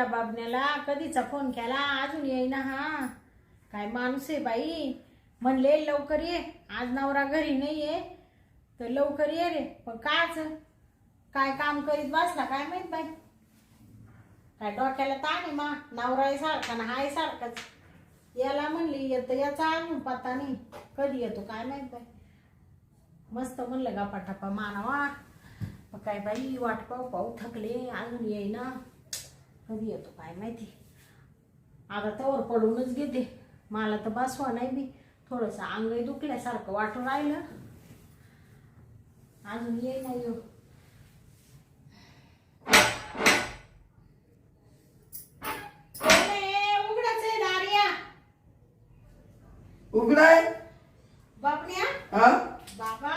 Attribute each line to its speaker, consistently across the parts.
Speaker 1: या बाबण्याला. कधीचा फोन केला? अजून येईना हा. काय माणूस आहे बाई. म्हणले लवकर ये. आज नवरा घरी नाही आहे तर लवकर ये रे. पण काच? काय काम करीत बसला? काय माहीत बाई? काय डोक्याला ताण आहे मा? नवरा आहे सारखा ना हाय सारखाच. याला म्हणली येतं याचा अजून पत्ता नाही. कधी येतो? काय माहीत बाई? मस्त म्हणलं गपाटापा मानावा काय बाई वाट पाहू पाहू थकले. अजून येईना. कधी येतो काय माहिती? आता तवर पडूनच घेते. मला तर बसवा नाही बी थोडंसं अंग दुखल्यासारखं वाटून राहिलं. अजून येऊ उघडच आहे दारिया.
Speaker 2: उघडाय?
Speaker 1: बापण्या?
Speaker 2: हा?
Speaker 1: बाबा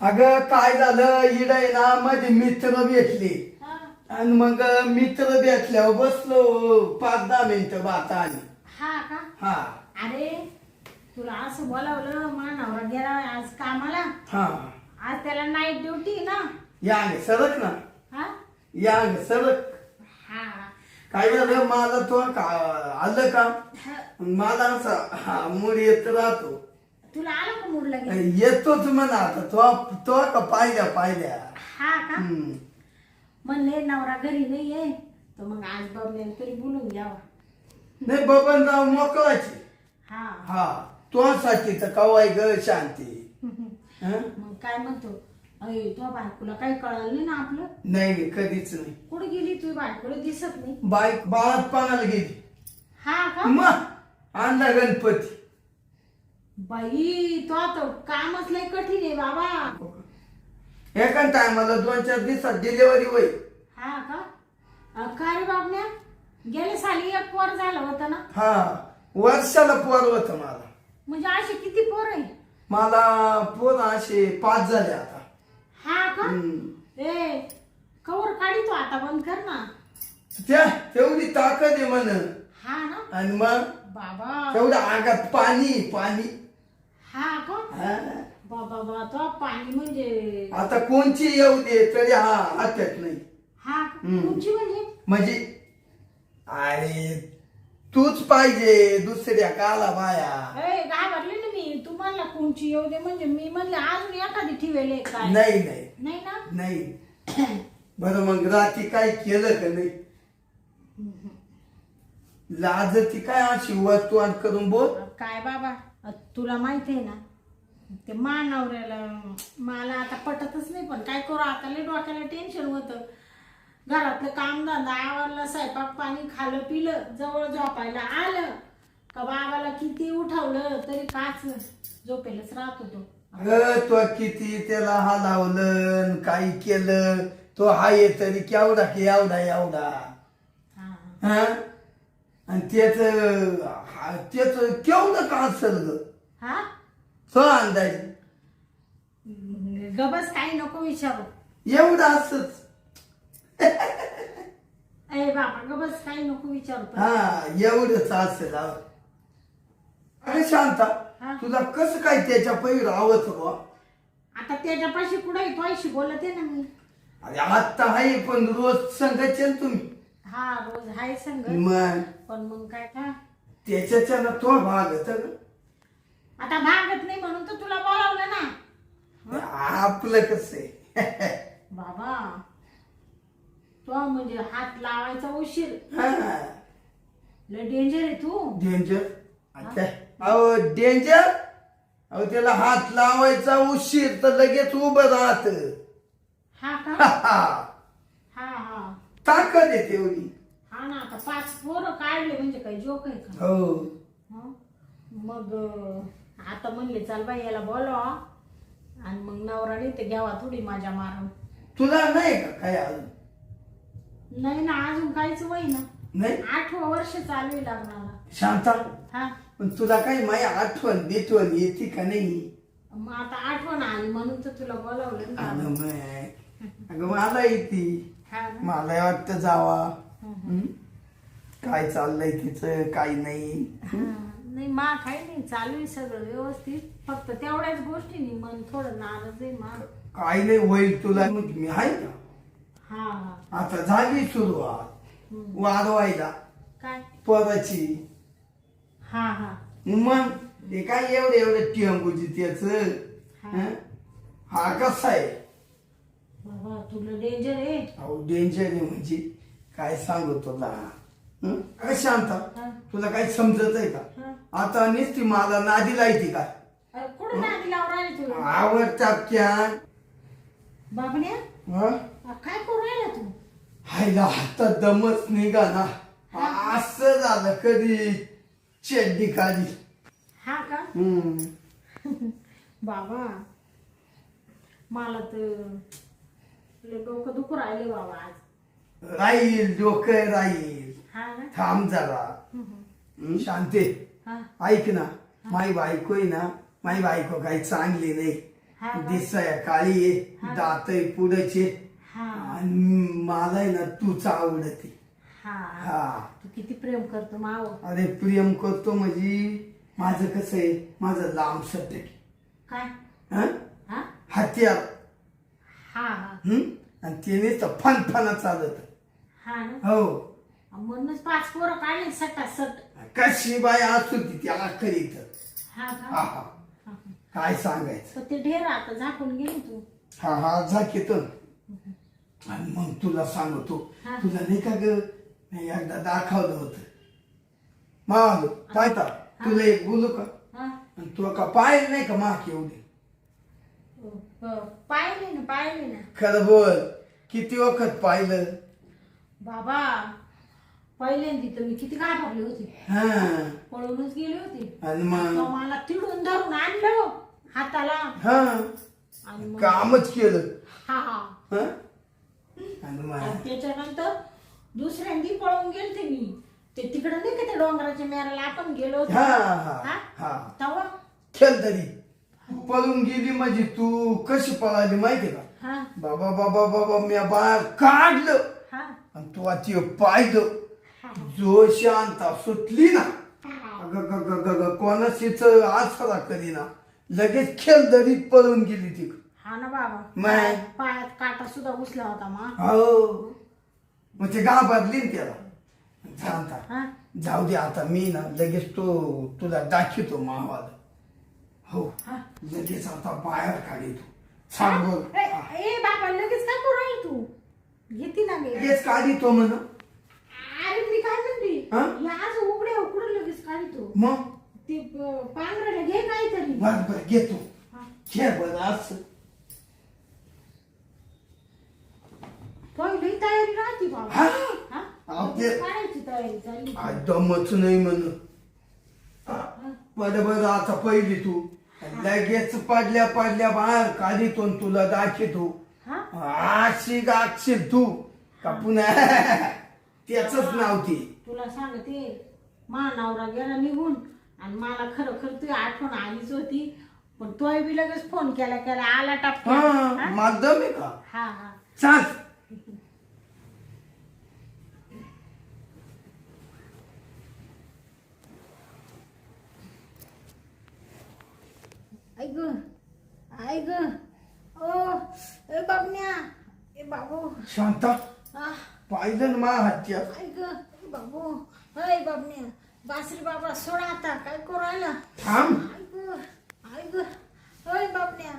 Speaker 2: अगं काय झालं? इड आहे ना माझे मित्र भेटले. आणि मग मित्र भेटल्यावर बसलो पाच दहा मिनिटं बाता आली.
Speaker 1: हा का?
Speaker 2: हा.
Speaker 1: अरे तुला असं बोलावलं मानावर गेला आज कामाला.
Speaker 2: हा.
Speaker 1: आज त्याला नाईट ड्युटी ना.
Speaker 2: या ग सरक ना.
Speaker 1: हा?
Speaker 2: या ग सरक.
Speaker 1: हा.
Speaker 2: काय झालं? मला तो का आलं का. मला असं हा मूड येत राहतो.
Speaker 1: तुला आलं का मूड लगेच?
Speaker 2: येतोच म्हणा आता. तो तो का पाहिल्या पाहिल्या.
Speaker 1: हा का?
Speaker 2: हम्म.
Speaker 1: म्हणले नवरा घरी नाहीये. तर मग आज बबल्याने तरी बोलून घ्यावा.
Speaker 2: नाही बबनराव मोकळाची.
Speaker 1: हा.
Speaker 2: हा. तुझ्यासाठी तर कवाय ग शांती. हं?
Speaker 1: मग काय म्हणतो? अय तुझ्या बायकोला काही कळलं नाही ना आपलं?
Speaker 2: नाही नाही कधीच नाही.
Speaker 1: कुठे गेली तुझी बायकोला दिसत नाही.
Speaker 2: बाईक बाळात पाण्याला गेली.
Speaker 1: हा का?
Speaker 2: मग आणला गणपती.
Speaker 1: बाई तो आता कामच लय कठीण आहे बाबा.
Speaker 2: एका टायमाला दोन चार दिवसात डिलिव्हरी होईल.
Speaker 1: हा का? अ, काय रे बाबण्या? गेले साली एक पोर झालं होतं ना?
Speaker 2: हा वर्षाला पोर होत मला.
Speaker 1: म्हणजे असे किती पोर आहे?
Speaker 2: मला पोर असे पाच झाले आता.
Speaker 1: हा का. ए कवर काढी तो आता बंद कर ना.
Speaker 2: त्या तेवढी ताकद आहे म्हण.
Speaker 1: हा ना?
Speaker 2: आणि मग?
Speaker 1: बाबा.
Speaker 2: तेवढ्या आगात पाणी पाणी.
Speaker 1: हा का?
Speaker 2: हा.
Speaker 1: बाबा बा तो पाणी म्हणजे
Speaker 2: आता कोणची येऊ दे तरी हा हातात नाही.
Speaker 1: हा का?
Speaker 2: हम्म.
Speaker 1: तुमची म्हणजे?
Speaker 2: म्हणजे अरे तूच पाहिजे दुसऱ्या काला बाया.
Speaker 1: ए घाबरले ना मी. तुम्हाला कोणची येऊ दे म्हणजे मी म्हणले अजून एखादी ठेवेल आहे काय?
Speaker 2: नाही नाही.
Speaker 1: नाही ना?
Speaker 2: नाही. बरं मग रात्री काय केलं का नाही? लाज ती काय अशी वस्तू करून बोल.
Speaker 1: काय बाबा? तुला माहिती आहे ना ते मानवऱ्याला मला आता पटतच नाही पण काय करू आता लय डोक्याला टेन्शन होतं. घरातलं काम धंदा आवरला स्वयंपाक पाणी खाल्लं पिलं जवळ झोपायला आलं. का बाबाला किती उठवलं तरी काच झोपेलच राहत होतो
Speaker 2: अगं तो किती त्याला हलावलं काही केलं तो हाय तरी केवढा की एवढा एवढा.
Speaker 1: हा.
Speaker 2: हा? आणि त्याच त्याच केवढं का असेल ग?
Speaker 1: हा?
Speaker 2: तो अंदाज.
Speaker 1: गबस काही नको विचारू.
Speaker 2: एवढं असच.
Speaker 1: ए बाबा गबस काही नको विचारू. पण.
Speaker 2: हा एवढंच असेल. अरे शांता
Speaker 1: हा.
Speaker 2: तुला कसं काय त्याच्या पैर आवत बा
Speaker 1: आता त्याच्यापाशी कुठे पैशी बोलत आहे ना मी.
Speaker 2: अरे आत्ता आहे पण रोज ना तुम्ही.
Speaker 1: हा रोज हाय संग
Speaker 2: मग?
Speaker 1: पण मग काय का?
Speaker 2: त्याच्याच्या ना तो भाग होता
Speaker 1: आता भागत नाही म्हणून तर तुला बोलावलं ना.
Speaker 2: आपलं कसं आहे?
Speaker 1: बाबा तो म्हणजे हात लावायचा उशीर.
Speaker 2: हा.
Speaker 1: लय डेंजर आहे तू.
Speaker 2: डेंजर अच्छा. अहो डेंजर अहो त्याला हात लावायचा उशीर तर लगेच उभं राहत.
Speaker 1: हा का?
Speaker 2: ताकद आहे तेवढी.
Speaker 1: हा ना आता पाच पोरं काढले म्हणजे काही जोक आहे का?
Speaker 2: हो.
Speaker 1: हं? मग अं, आता म्हणले चाल बाई याला बोलवा. आणि मग नवराने ते घ्यावा थोडी माझ्या मारून.
Speaker 2: तुला नाही का काय अजून?
Speaker 1: नाही ना अजून काहीच वय ना
Speaker 2: नाही?
Speaker 1: आठवं वर्ष चालू आहे लग्नाला.
Speaker 2: शांता
Speaker 1: हा.
Speaker 2: पण तुला काही माझी आठवण बिठवण येते का नाही?
Speaker 1: मग आता आठवण आली म्हणून तर तुला बोलावलं ना.
Speaker 2: अगं माय. अगं मला येते? मला वाटतं जावा? काय चाललंय तिचं काय नाही.
Speaker 1: नाही मा काही नाही. चालू आहे सगळं व्यवस्थित. फक्त तेवढ्याच गोष्टीनी मन थोडं नाराज आहे मा.
Speaker 2: काय नाही होईल तुला. मग मी आहे ना.
Speaker 1: हा. हा
Speaker 2: आता झाली सुरुवात. वाढवायला.
Speaker 1: काय?
Speaker 2: पदाची
Speaker 1: हा हा.
Speaker 2: मग हे काय एवढं एवढं टिंबूची त्याच हा कसा आहे?
Speaker 1: बाबा तुला डेंजर आहे.
Speaker 2: अहो डेंजर आहे म्हणजे काय सांगू तुला? हं? अगं शांत?
Speaker 1: हा.
Speaker 2: तुला काही समजत आहे का?
Speaker 1: हा.
Speaker 2: आता नुसती मला नादी लायती का?
Speaker 1: अरे, कुठं नादी लावून राहिली तू?
Speaker 2: आवडतात क्या हं?
Speaker 1: अ, काय करू राहिला तू?
Speaker 2: हायला हातात दमच निघा ना. असं झालं कधी? चेड्डी काढी
Speaker 1: हा का?
Speaker 2: हम्म.
Speaker 1: बाबा मला तर लय डोकं दुखू राहिले बाबा आज.
Speaker 2: राहील डोकं राहील.
Speaker 1: हा ना?
Speaker 2: थांब जरा.
Speaker 1: हम्म.
Speaker 2: हं, शांते.
Speaker 1: हा.
Speaker 2: ऐक ना माई बायको आहे ना माई बायको काही चांगली नाही.
Speaker 1: हा?
Speaker 2: दिसाय काळी. आहे दात पुढचे
Speaker 1: हा.
Speaker 2: आणि मला आहे ना तूच आवडते.
Speaker 1: हा.
Speaker 2: हा.
Speaker 1: तू किती प्रेम करतो माव.
Speaker 2: अरे प्रेम करतो म्हणजे माझं कसं आहे माझं लांब सटक
Speaker 1: काय?
Speaker 2: हं?
Speaker 1: हा?
Speaker 2: हत्यार.
Speaker 1: हा हा.
Speaker 2: हं? आणि त्याने तर फन फन चालत.
Speaker 1: हा ना?
Speaker 2: हो.
Speaker 1: म्हणूनच पाच पोरं काढले सटा सट
Speaker 2: कशी बाय असू ती त्याला करीत
Speaker 1: हा
Speaker 2: हा
Speaker 1: का?
Speaker 2: हा
Speaker 1: हा, हा.
Speaker 2: काय सांगायचं?
Speaker 1: तर ते ढेर आता झाकून गेली तू.
Speaker 2: हा हा झाकीत आणि मग तुला सांगतो
Speaker 1: हा.
Speaker 2: तुला नाही का ग नाही एकदा दाखवलं होतं. मावालो पाहता? तुला एक बोलू का?
Speaker 1: हा.
Speaker 2: आणि तू का पाहिलं नाही का माक एवढी?
Speaker 1: पाहिले ना पाहिले ना.
Speaker 2: खरं बोल किती वखत पाहिलं?
Speaker 1: बाबा पहिल्यांदी तर मी किती घाबरली होती.
Speaker 2: हा.
Speaker 1: पळूनच गेली होती.
Speaker 2: आणि मग?
Speaker 1: तो मला तिडून धरून आणलं हाताला.
Speaker 2: हा.
Speaker 1: आणि मग?
Speaker 2: कामच केलं.
Speaker 1: हा हा.
Speaker 2: हा? आणि मग?
Speaker 1: आणि त्याच्यानंतर दुसऱ्यांदी पळून गेलते मी. ते तिकडं नाही का त्या डोंगराच्या मेराला आपण गेलो होतो?
Speaker 2: हा हा.
Speaker 1: हा?
Speaker 2: हा.
Speaker 1: तेव्हा?
Speaker 2: खेळ तरी. पळून गेली म्हणजे तू कशी पळाली माहिती का?
Speaker 1: हा.
Speaker 2: बाबा बाबा बाबा मी बाहेर काढलं.
Speaker 1: हा.
Speaker 2: आणि तू ते पाहिलं. जो शांता सुटली ना. अगं ग ग ग ग कोणाशीच आसरा करीना लगेच खेळ दरीत पळून गेली ती.
Speaker 1: हा ना बाबा.
Speaker 2: मग?
Speaker 1: पायात काटा सुद्धा घुसला होता मा.
Speaker 2: हो. मग ते घाबरली ना त्याला. शांता
Speaker 1: हा
Speaker 2: जाऊ दे आता मी ना लगेच तो तुला दाखवतो मावाला. हो.
Speaker 1: हा.
Speaker 2: लगेच आता बाहेर काढतो सांग बोल
Speaker 1: ए ए, बाबा लगेच काय करू राहिली तू? घेती ना गे
Speaker 2: लगेच काढतो म्हण.
Speaker 1: अरे मी काय म्हणते?
Speaker 2: हा?
Speaker 1: हे आज उघड्या उघडून लगेच काढतो
Speaker 2: मग?
Speaker 1: ते प- घे काहीतरी.
Speaker 2: बर बर घेतो
Speaker 1: हा.
Speaker 2: घे बरं असं.
Speaker 1: पहिली तयारी राहते बाबा.
Speaker 2: हा?
Speaker 1: हा?
Speaker 2: अहो, ते-
Speaker 1: काढायची तयारी चालली.
Speaker 2: आज दमच नाही म्हण. बरं बरं आता पहिली तू. लगेच पडल्या पडल्या बाहेर काढितो आणि तुला दाखवतो
Speaker 1: हा?
Speaker 2: अशी गागशील तू का पुन्हा? त्याच नाव ती.
Speaker 1: तुला सांगते मा नवरा गेला निघून आणि मला खरं खरं तुझी आठवण आलीच होती. पण तोय बी लगेच फोन केला केला आला टपका
Speaker 2: हा माध्यम आहे का?
Speaker 1: हा हा.
Speaker 2: सांग
Speaker 1: ऐक ऐक ओ ए बाबन्या ए बाबू.
Speaker 2: शांता पाहिलं ना मा हत्या.
Speaker 1: ऐक ए बाबू. अय बाबन्या बासरी बाबा सोडा आता काय करू राहिला?
Speaker 2: थांब.
Speaker 1: ऐक ऐक अय बाबन्या.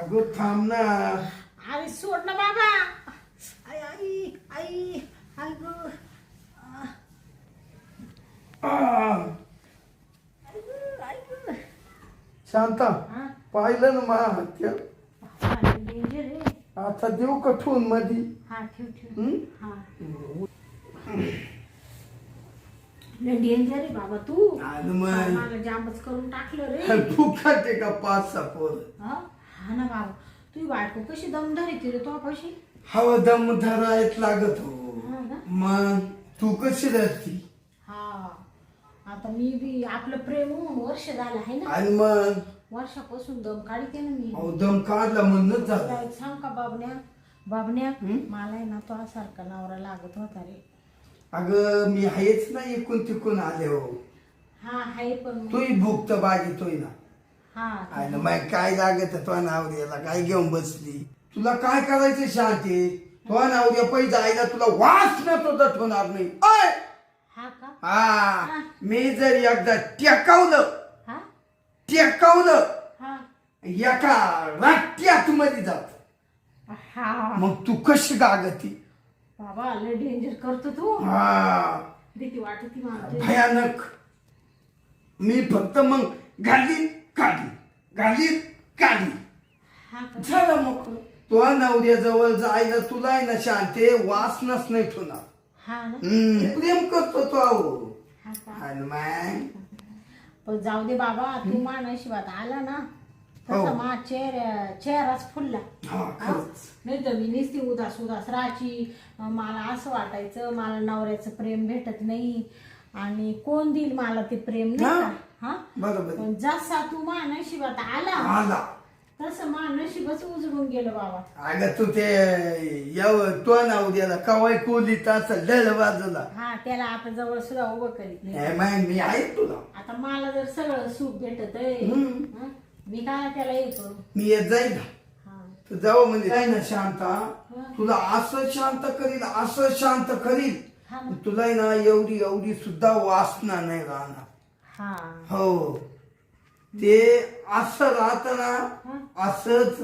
Speaker 2: अगं थांब ना.
Speaker 1: अरे सोड ना बाबा. आई आई आई ऐक
Speaker 2: आ,
Speaker 1: ऐक ऐक
Speaker 2: शांता
Speaker 1: हा?
Speaker 2: पाहिलं ना मा हत्या
Speaker 1: हा, आहे.
Speaker 2: आता देऊ का ठेवून मधी?
Speaker 1: हा ठेव ठेव.
Speaker 2: हं?
Speaker 1: हा. लय डेंजर आहे बाबा तू.
Speaker 2: आणि मग
Speaker 1: मला जामच करून टाकलं रे.
Speaker 2: फुकट आहे का पाच सहा पोर?
Speaker 1: हा? हा ना बाबा. तुझी बायको कशी दमदार येते रे तो कशी
Speaker 2: हवा दम धरायच लागत हो.
Speaker 1: हा ना?
Speaker 2: मग तू कशी राहती
Speaker 1: आता मी बी आपलं प्रेम होऊन वर्ष झालं आहे ना.
Speaker 2: आणि मग?
Speaker 1: वर्षापासून दम काढते ना मी.
Speaker 2: अहो दम काढला म्हणूनच
Speaker 1: तुला
Speaker 2: झालं.
Speaker 1: एक सांग का बाबण्या? बाबण्या? मला आहे ना तो सारखा नवरा लागत होता रे.
Speaker 2: अगं मी आहेच ना इकून तिकून आले हो.
Speaker 1: हा आहे पण मग-
Speaker 2: तूही भूक तर बागीतोय ना.
Speaker 1: हा
Speaker 2: आणि मग काय लागत तो नावरीला काय घेऊन बसली? तुला काय करायचं शांती? तो ना उद्या पैसा आईला तुला वास नसतो होणार नाही. अय!
Speaker 1: हा का?
Speaker 2: हा. मी जर एकदा टेकावलं
Speaker 1: हा?
Speaker 2: टेकावलं
Speaker 1: हा.
Speaker 2: एका राट्यात मध्ये जात.
Speaker 1: हा.
Speaker 2: मग तू कशी गागती?
Speaker 1: बाबा लय डेंजर करतो तू.
Speaker 2: हा.
Speaker 1: भीती वाटती मला. तुझी.
Speaker 2: भयानक. मी फक्त मग घाली काढली घाली काढली
Speaker 1: हा का?
Speaker 2: झालं मग. तो नवऱ्याजवळ जायला तुला आहे ना शांते वासनच नाही ठेवणार.
Speaker 1: हा ना?
Speaker 2: हम्म, प्रेम करतो तो अहो
Speaker 1: हा का?
Speaker 2: मग
Speaker 1: पण जाऊ दे बाबा तू मा नशिबात आला ना
Speaker 2: हो.
Speaker 1: तसा मा चेहरा चेहराच फुलला.
Speaker 2: हा खरंच.
Speaker 1: नाही तर मी नुसती उदास उदास राहायची. मला असं वाटायचं मला नवऱ्याचं प्रेम भेटत नाही. आणि कोण देईल मला ते प्रेम नाही
Speaker 2: हा.
Speaker 1: का? हा?
Speaker 2: बरोबर. आहे.
Speaker 1: पण जसा तू मा नशिबात आला
Speaker 2: आला.
Speaker 1: तसं मा नशीबच उजळून गेलं बाबा.
Speaker 2: अगं तू ते यव तो नवऱ्याला कवाय कोली तास लढ वाजला.
Speaker 1: हा त्याला आता जवळ सुद्धा उभं करीत नाही.
Speaker 2: हे माय मी आहे तुला.
Speaker 1: आता मला जर सगळं सुख भेटत. मी काय त्याला हे करू?
Speaker 2: मी येत जाईल ना.
Speaker 1: हा.
Speaker 2: तू जाऊ म्हणजे काय ना शांता तुला असं शांत करील असं शांत करील
Speaker 1: हा.
Speaker 2: तुला ना एवढी एवढी सुद्धा वासना नाही राहणार.
Speaker 1: हा.
Speaker 2: हो. ते असं राहत ना
Speaker 1: हा.
Speaker 2: असंच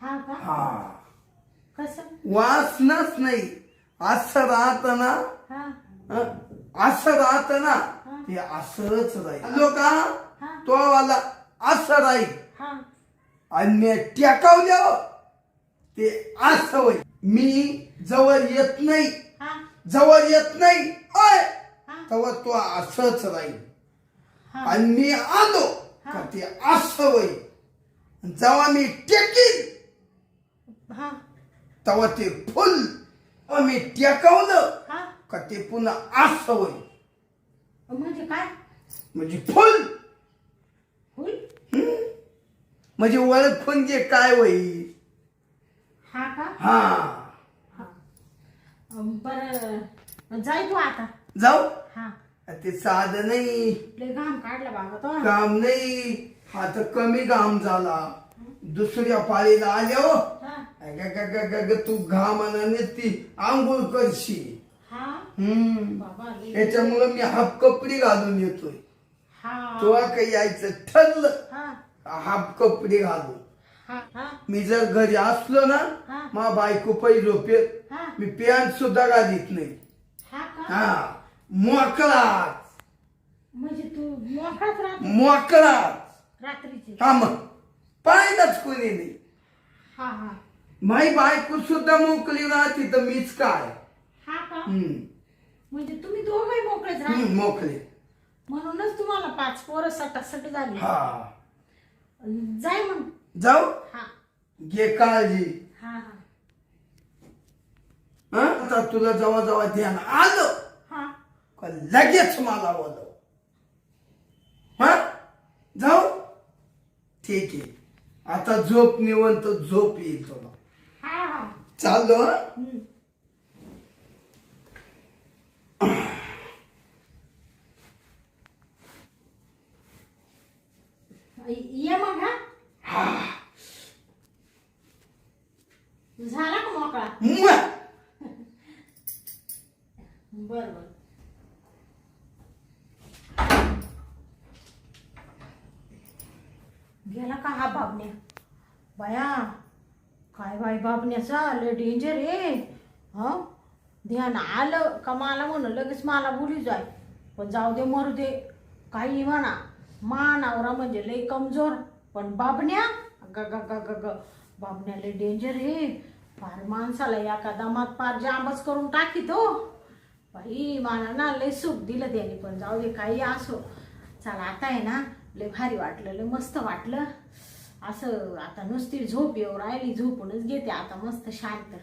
Speaker 1: हा का?
Speaker 2: हा.
Speaker 1: कसं?
Speaker 2: वासनाच नाही. असं राहत ना
Speaker 1: हा.
Speaker 2: हं? असं राहत ना ते असंच राहील. लोक तो वाला असं राहील.
Speaker 1: हा.
Speaker 2: आणि मी टेकावल्यावर ते असं होईल. मी जवळ येत नाही.
Speaker 1: हा.
Speaker 2: जवळ येत नाही.
Speaker 1: हा.
Speaker 2: तेव्हा तो असंच राहील.
Speaker 1: हा
Speaker 2: आणि मी आलो का ते असं होईल जेव्हा मी टेकील
Speaker 1: हा.
Speaker 2: तेव्हा ते फुल मी टेकवलं का ते पुन्हा असं होईल
Speaker 1: म्हणजे काय?
Speaker 2: म्हणजे फुल.
Speaker 1: फुल?
Speaker 2: म्हणजे ओळख म्हणजे काय होईल
Speaker 1: हा का?
Speaker 2: हा.
Speaker 1: बरं. जाय तू आता.
Speaker 2: जाऊ?
Speaker 1: हा.
Speaker 2: ते साधं नाही.
Speaker 1: लय घाम काढला बाबा तो.
Speaker 2: काम नाही. हा तर कमी घाम झाला. दुसऱ्या पाळीला आल्या हो.
Speaker 1: हा.
Speaker 2: अग, ग, ग, ग, ग, तू घामाने ती आंघोळ करशील
Speaker 1: हा?
Speaker 2: हम्म.
Speaker 1: बाबा लय-
Speaker 2: याच्यामुळं मी हाफ कपडे घालून येतोय.
Speaker 1: हा.
Speaker 2: तुला काही यायचं ठरलं?
Speaker 1: हा.
Speaker 2: हाफ कपडे घालून.
Speaker 1: हा हा.
Speaker 2: मी जर घरी असलो ना
Speaker 1: हा.
Speaker 2: मा बायको पहिलो पे
Speaker 1: हा.
Speaker 2: मी पॅन्ट सुद्धा घालीत नाही.
Speaker 1: हा का?
Speaker 2: हा. मोकळाच.
Speaker 1: म्हणजे तू मोकळाच राहतो? रात्रीची.
Speaker 2: हा मग पाहिलंच कोणी नाही.
Speaker 1: हा हा.
Speaker 2: माई बायको सुद्धा मोकळी राहते तर मीच काय?
Speaker 1: हा का?
Speaker 2: हम्म,
Speaker 1: म्हणजे तुम्ही दोघंही मोकळेच राहता?
Speaker 2: हम्म, मोकळे.
Speaker 1: म्हणूनच तुम्हाला पाच पोरं सटासट झाली.
Speaker 2: हा.
Speaker 1: जाय मग.
Speaker 2: जाऊ?
Speaker 1: हा.
Speaker 2: घे काळजी.
Speaker 1: हा हा.
Speaker 2: हं? आता तुला जवळ जवळ ध्यान आलं. लगेच मला बोलव? हा? जाऊ? ठीक आहे. आता झोप निवंत झोप येईल तुला चाललो हं?
Speaker 1: ये मग हा. झाला का मोकळा? बर गेला का हा बाबण्या बाया काय बाई बाबण्याचा लय डेंजर आहे. ह? ध्यान आलं का मला म्हण लगेच मला बोली जाय. पण जाऊ दे मरू दे. काही म्हणा. मा नवरा म्हणजे लय कमजोर. पण बाबण्या ग ग ग ग ग. बाबण्या लय डेंजर आहे. फार माणसाला एका दमात पार जांबच करून टाकीतो हो. बाई मला ना लय सुख दिलं त्याने पण जाऊ दे काही असो. चला आता आहे ना लय भारी वाटलं लय मस्त वाटलं. असं आता नुसती झोप येऊ राहिली झोपूनच घेते. आता मस्त शांत.